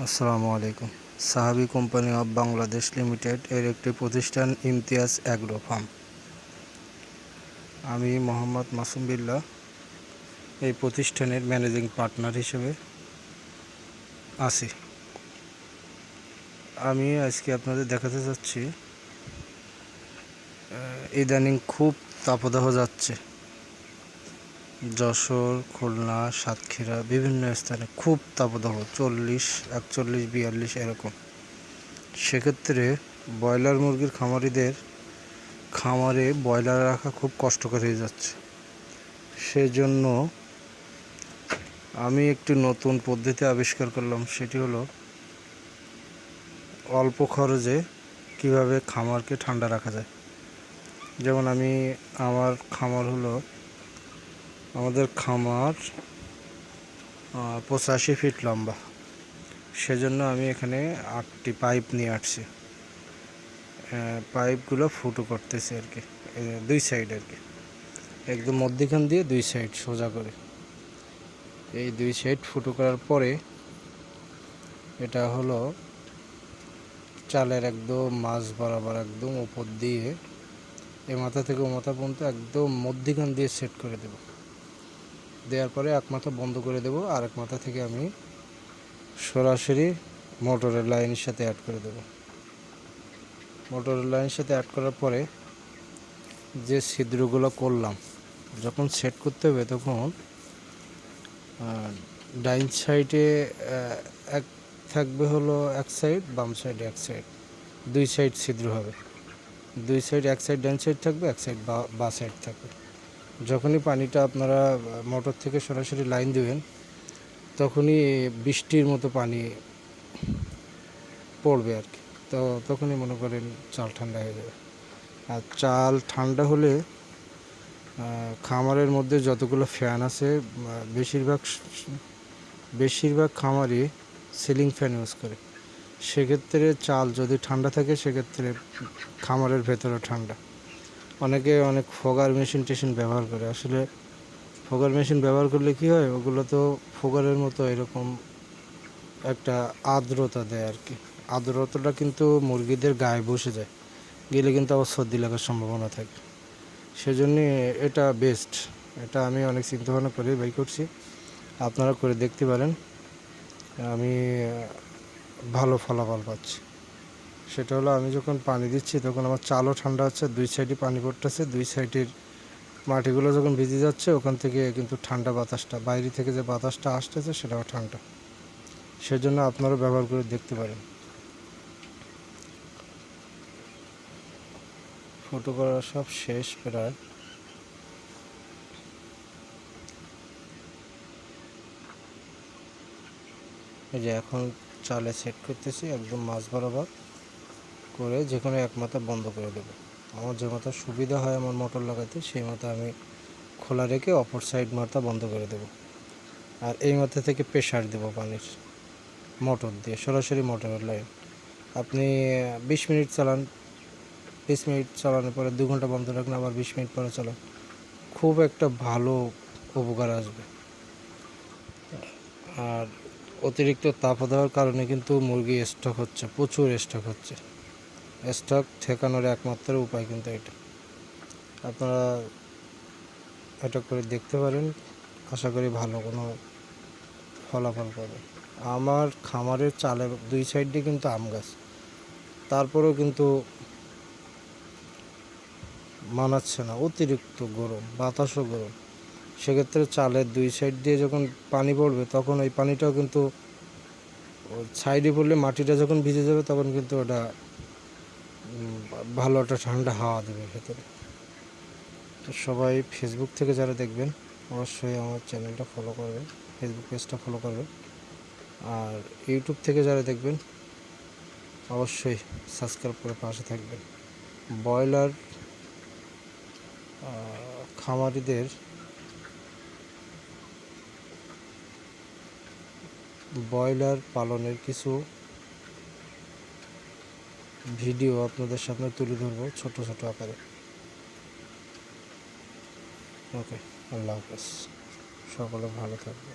আসসালামু আলাইকুম। সাহাবি কোম্পানি অফ বাংলাদেশ লিমিটেড এর একটি প্রতিষ্ঠান ইমতিয়াজ অ্যাগ্রো ফার্ম। আমি মোহাম্মদ মাসুম বিল্লাহ, এই প্রতিষ্ঠানের ম্যানেজিং পার্টনার হিসেবে আছি। আমি আজকে আপনাদের দেখাতে চাচ্ছি ইদানিং খুব তাপদাহ যাচ্ছে। যশোর, খুলনা, সাতক্ষীরা বিভিন্ন স্থানে খুব তাপদাহ, চল্লিশ, একচল্লিশ, বিয়াল্লিশ এরকম। সেক্ষেত্রে ব্রয়লার মুরগির খামারিদের খামারে ব্রয়লার রাখা খুব কষ্টকর হয়ে যাচ্ছে। সেজন্য আমি একটি নতুন পদ্ধতি আবিষ্কার করলাম, সেটি হলো অল্প খরচে কীভাবে খামারকে ঠান্ডা রাখা যায়। যেমন আমি, আমার খামার হলো আমাদের খামার পঁচাশি ফিট লম্বা। সেজন্য আমি এখানে আটটি পাইপ নিয়ে আসছি। পাইপগুলো ফুটো করতেছি আর কি দুই সাইড আর কি। একদম মধ্যিখান দিয়ে দুই সাইড সোজা করে। এই দুই সাইড ফুটো করার পরে এটা হলো চালের একদম মাছ বরাবর একদম উপর দিয়ে, এ মাথা থেকে ও মাথা পর্যন্ত একদম মধ্যিখান দিয়ে সেট করে দেবো। দেওয়ার পরে এক মাথা বন্ধ করে দেবো, আর এক মাথা থেকে আমি সরাসরি মোটরের লাইনের সাথে অ্যাড করে দেবো। মোটরের লাইনের সাথে অ্যাড করার পরে যে ছিদ্রগুলো করলাম, যখন সেট করতে হবে তখন ডাইন সাইডে এক থাকবে হলো এক সাইড বাম সাইডে এক সাইড দুই সাইড ছিদ্র হবে। দুই সাইড এক সাইড ডান সাইড থাকবে, এক সাইড বা সাইড থাকবে। যখনই পানিটা আপনারা মোটর থেকে সরাসরি লাইন দেবেন, তখনই বৃষ্টির মতো পানি পড়বে আর কি। তো তখনই মনে করেন চাল ঠান্ডা হয়ে যাবে। আর চাল ঠান্ডা হলে খামারের মধ্যে যতগুলো ফ্যান আছে বেশিরভাগ বেশিরভাগ খামারই সিলিং ফ্যান ইউজ করে। সেক্ষেত্রে চাল যদি ঠান্ডা থাকে, সেক্ষেত্রে খামারের ভেতরে ঠান্ডা। অনেকে অনেক ফোগার মেশিন টেশিন ব্যবহার করে। আসলে ফোগার মেশিন ব্যবহার করলে কি হয়? ওগুলো তো ফোগারের মতো এরকম একটা আর্দ্রতা দেয় আর কি। আর্দ্রতাটা কিন্তু মুরগিদের গায়ে বসে যায়। গেলে কিন্তু আবার সর্দি লাগার সম্ভাবনা থাকে। সেজন্য এটা বেস্ট এটা আমি অনেক চিন্তা ভাবনা করে বাই করছি। আপনারা করে দেখতে পারেন। আমি ভালো ফলাফল পাচ্ছি। সেটা হলো আমি যখন পানি দিচ্ছি, তখন আমার চালও ঠান্ডা হচ্ছে, দুই সাইডে পানি পড়তেছে, দুই সাইডের মাটিগুলো যখন ভিজে যাচ্ছে, ওখান থেকে কিন্তু ঠান্ডা বাতাসটা, বাইরে থেকে যে বাতাসটা আসতেছে সেটাও ঠান্ডা। সেজন্য আপনারা ব্যবহার করে দেখতে পারেন। ফটো করা সব শেষ প্রায়। এই যে এখন চালে সেট করতেছি, একদম মাছ বরাবর। করে যে কোনো এক মাথা বন্ধ করে দেবো। আমার যে মাথা সুবিধা হয় আমার মোটর লাগাতে, সেই মাথা আমি খোলা রেখে অপর সাইড মাথা বন্ধ করে দেবো। আর এই মাথা থেকে প্রেশার দেবো পানির মোটর দিয়ে, সরাসরি মোটরের লাইন আপনি বিশ মিনিট চালান, বিশ মিনিট চালানোর পরে দু ঘণ্টা বন্ধ রাখলে আবার বিশ মিনিট পরে চালান। খুব একটা ভালো উপকার আসবে। আর অতিরিক্ত তাপ দেওয়ার কারণে কিন্তু মুরগি স্টক হচ্ছে, প্রচুর স্টক হচ্ছে। স্টক ঠেকানোর একমাত্র উপায় কিন্তু এটা। আপনারা এটা করে দেখতে পারেন, আশা করি ভালো কোনো ফলাফল পাবে। আমার খামারের চালের দুই সাইডে কিন্তু আম গাছ, তারপরেও কিন্তু মানাচ্ছে না, অতিরিক্ত গরম, বাতাসও গরম। সেক্ষেত্রে চালের দুই সাইড দিয়ে যখন পানি পড়বে, তখন ওই পানিটাও কিন্তু সাইডে পড়লে মাটিটা যখন ভিজে যাবে, তখন কিন্তু ওটা ভালো একটা ঠান্ডা হাওয়া দেবে ভেতরে। তো সবাই ফেসবুক থেকে যারা দেখবেন, অবশ্যই আমার চ্যানেলটা ফলো করবেন ফেসবুক পেজটা ফলো করবেন আর ইউটিউব থেকে যারা দেখবেন, অবশ্যই সাবস্ক্রাইব করে পাশে থাকবেন। ব্রয়লার খামারিদের ব্রয়লার পালনের কিছু ভিডিও আপনাদের সামনে তুলে ধরবো ছোট ছোট আকারে। ওকে আল্লাহ হাফেজ। সকলে ভালো থাকবে